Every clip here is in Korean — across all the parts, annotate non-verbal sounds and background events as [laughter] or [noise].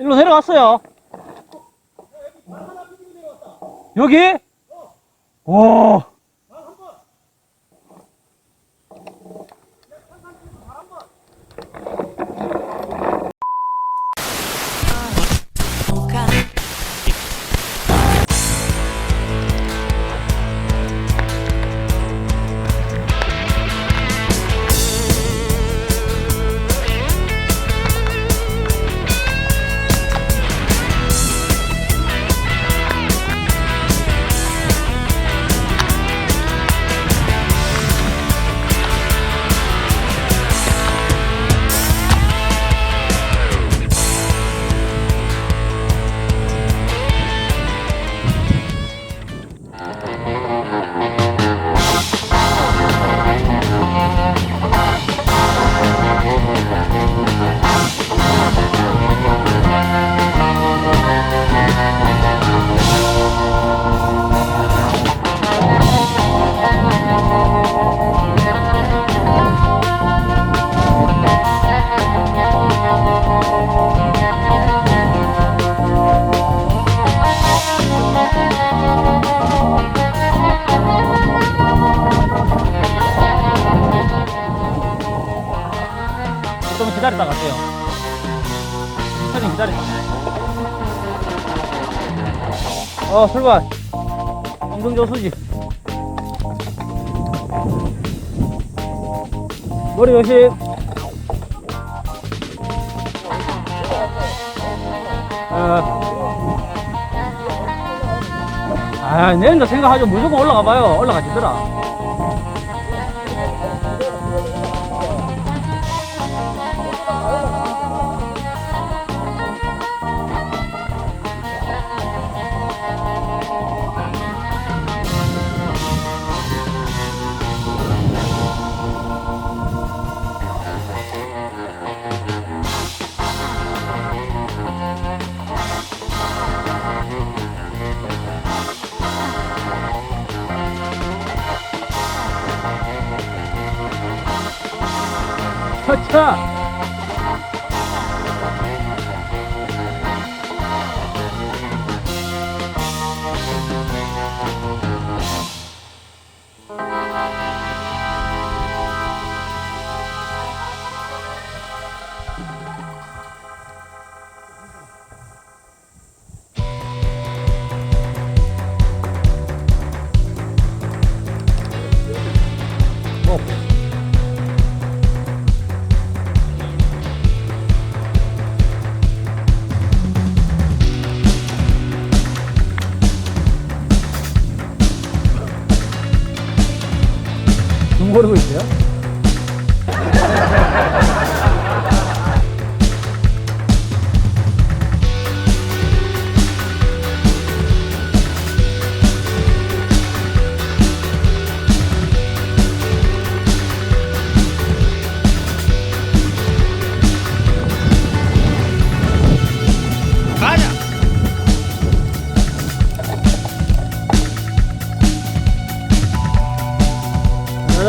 일로 내려갔어요. 여기? 오. 어, 출발. 엉덩조수지. 머리 조심. 어. 아, 내일도 생각하죠. 무조건 올라가 봐요. 올라가지더라. What's up? 둥거리고 있어요?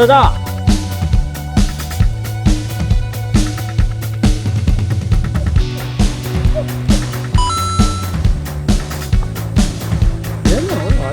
자자자! 얘는 올라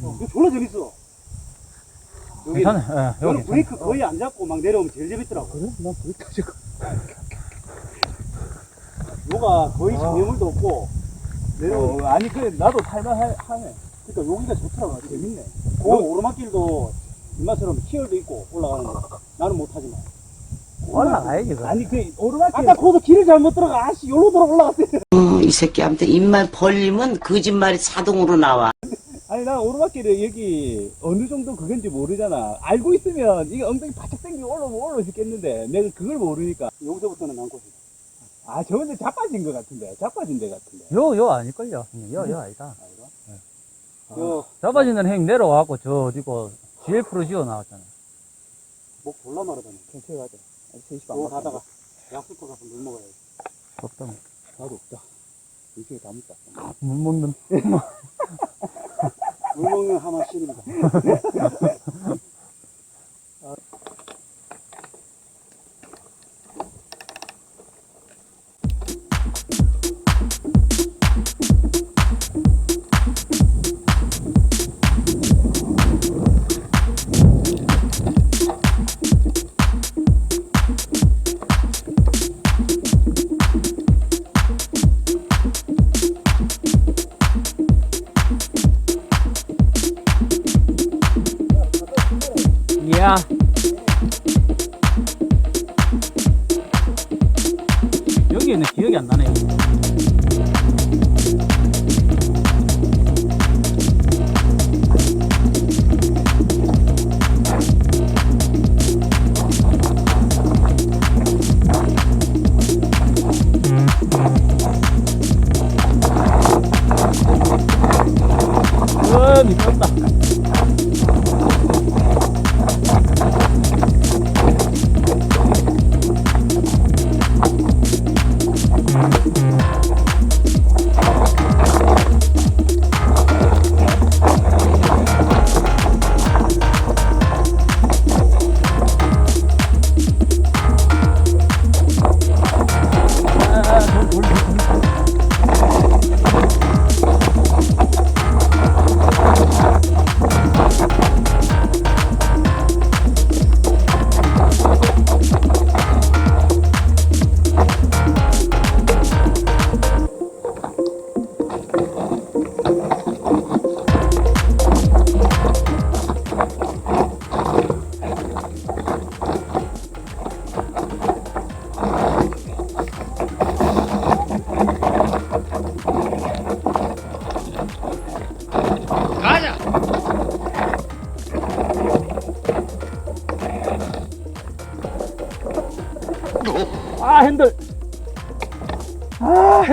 이거 졸라 재밌어. 여기 괜찮아 예, 여기 여기 브레이크 거의 안 잡고 막 내려오면 제일 재밌더라고. 그래? 난 거기까지 가. 요가 거의 장애물도 없고 내려오는 어, 아니, 그, 나도 탈만하네. 그러니까 여기가 좋더라고. 재밌네. 그 오르막길도 이마처럼 희열도 있고 올라가는 거. 나는 못하지만. 올라가야지 그거. 아니, 그, 오르막길. 아까 거기서 길을 잘못 들어가. 아씨, 여기로 돌아 올라갔어요. 어, 이 새끼한테 입만 벌리면 거짓말이 자동으로 나와. 아니, 난 오르막길을 여기 어느 정도 그건지 모르잖아. 알고 있으면 이게 엉덩이 바짝 당기고 올라오면 올라올 수 있겠는데, 내가 그걸 모르니까. 여기서부터는 난 곳이. 아, 저 근데 자빠진 것 같은데. 자빠진 데 같은데. 요, 요 아닐걸요 형님 요, 요 아니다 요, 잡아진 데는 형님 내려와갖고 저 어디고 GL 프로지오 나왔잖아 목 졸라 마르다네. 천천히 가자. 아직 3시 요반 가다가 약수터 가서 물 먹어야지. 없다 나도 없다. 이쪽에 다 묻다. 물 먹는 [laughs] 물 먹는 하마 씨입니다. 이야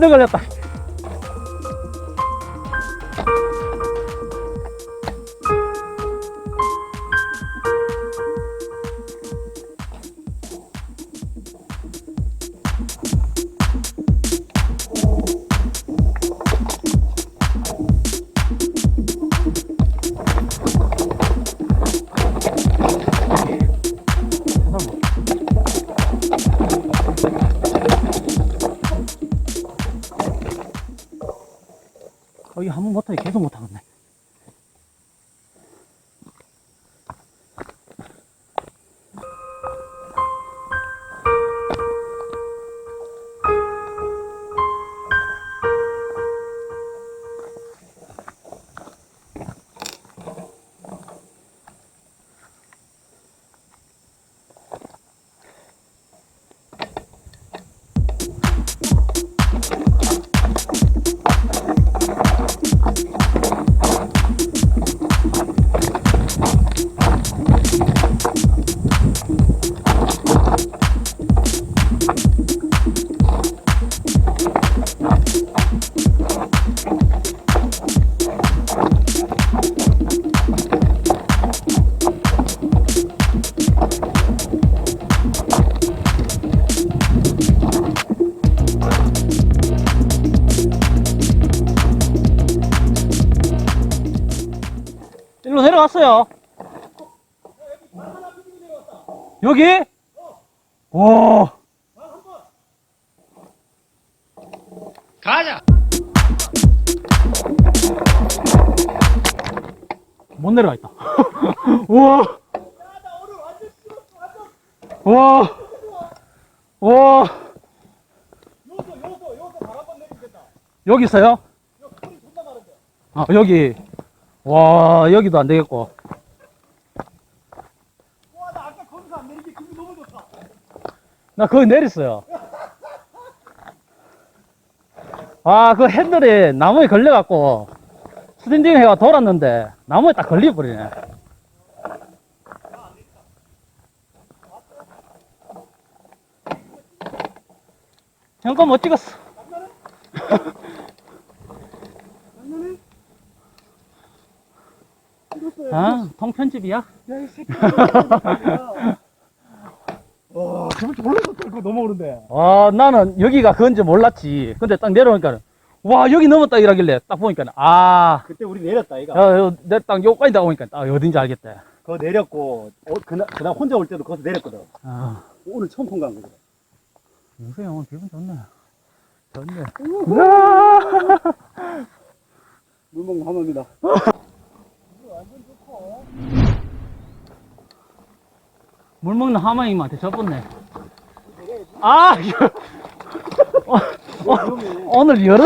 아 핸들 걸 거기 한번 못하니 계속 못하겠네 여기? 와. 가자. 못 내려가 있다. [laughs] 우와. 와. 와. 여기 있어요? 아, 여기. 와, 여기도 안 되겠고. 와나 아까 거기서 안 내리게 기분 너무 좋다 나 거기 내렸어요. 아, 그 핸들이 나무에 걸려갖고, 스탠딩 해가 돌았는데, 나무에 딱 걸려버리네. 형거 못 찍었어. 아, 통편집이야? 야 이 새끼 와 몰라서 그거 넘어오는데 아, 나는 여기가 그건지 몰랐지. 근데 딱 내려오니까, 와, 여기 넘었다 이러길래 딱 보니까, 아, 그때 우리 내렸다 이가 야, 내딱 여기까지 다 오니까 딱 어딘지 알겠대. 그거 내렸고 어, 그날, 그날 혼자 올 때도 거기서 내렸거든 아, 오늘 처음 통과한 거거든 요새 오늘 기분 좋네. 좋네. 물 먹는 하모입니다 물 먹는 하마님한테 접었네. 아. 어, 어, 오늘 여러,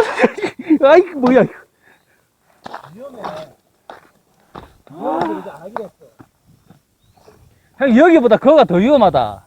아이, 뭐야. 이거. 아 하기로 했어 형, 여기보다 그거가 더 위험하다.